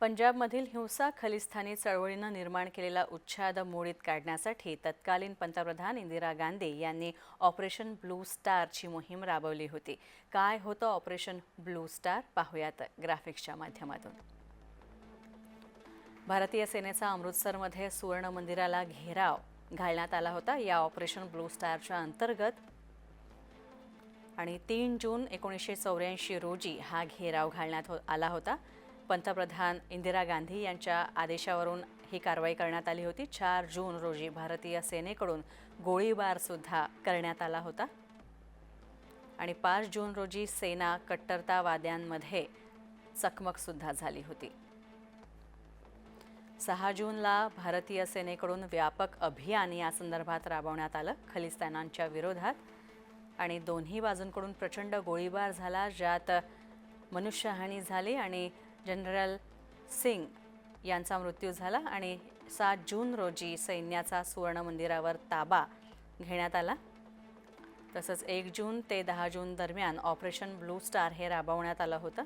पंजाबमधील हिंसा खलिस्तानी चळवळीनं निर्माण केलेला उच्छाद मोडीत काढण्यासाठी तत्कालीन पंतप्रधान इंदिरा गांधी यांनी ऑपरेशन ब्लू स्टारची मोहीम राबवली होती. काय होतं ऑपरेशन ब्लू स्टार? पाहूयात ग्राफिक्सच्या माध्यमातून. भारतीय सेनेचा अमृतसरमध्ये सुवर्ण मंदिराला घेराव घालण्यात आला होता. या ऑपरेशन ब्लू स्टारच्या अंतर्गत आणि तीन जून एकोणीसशे चौऱ्याऐंशी रोजी हा घेराव घालण्यात हो-, आला होता. पंतप्रधान इंदिरा गांधी यांच्या आदेशावरून ही कारवाई करण्यात आली होती. चार जून रोजी भारतीय सेनेकडून गोळीबारसुद्धा करण्यात आला होता. आणि पाच जून रोजी सेना कट्टरतावाद्यांमध्ये चकमकसुद्धा झाली होती. सहा जूनला भारतीय सेनेकडून व्यापक अभियान या संदर्भात राबवण्यात आलं. खलिस्तानांच्या विरोधात आणि दोन्ही बाजूंकडून प्रचंड गोळीबार झाला ज्यात मनुष्यहानी झाली आणि जनरल सिंग यांचा मृत्यू झाला आणि सात जून रोजी सैन्याचा सुवर्ण मंदिरावर ताबा घेण्यात आला. तसंच एक जून ते दहा जून दरम्यान ऑपरेशन ब्लू स्टार हे राबवण्यात आलं होतं.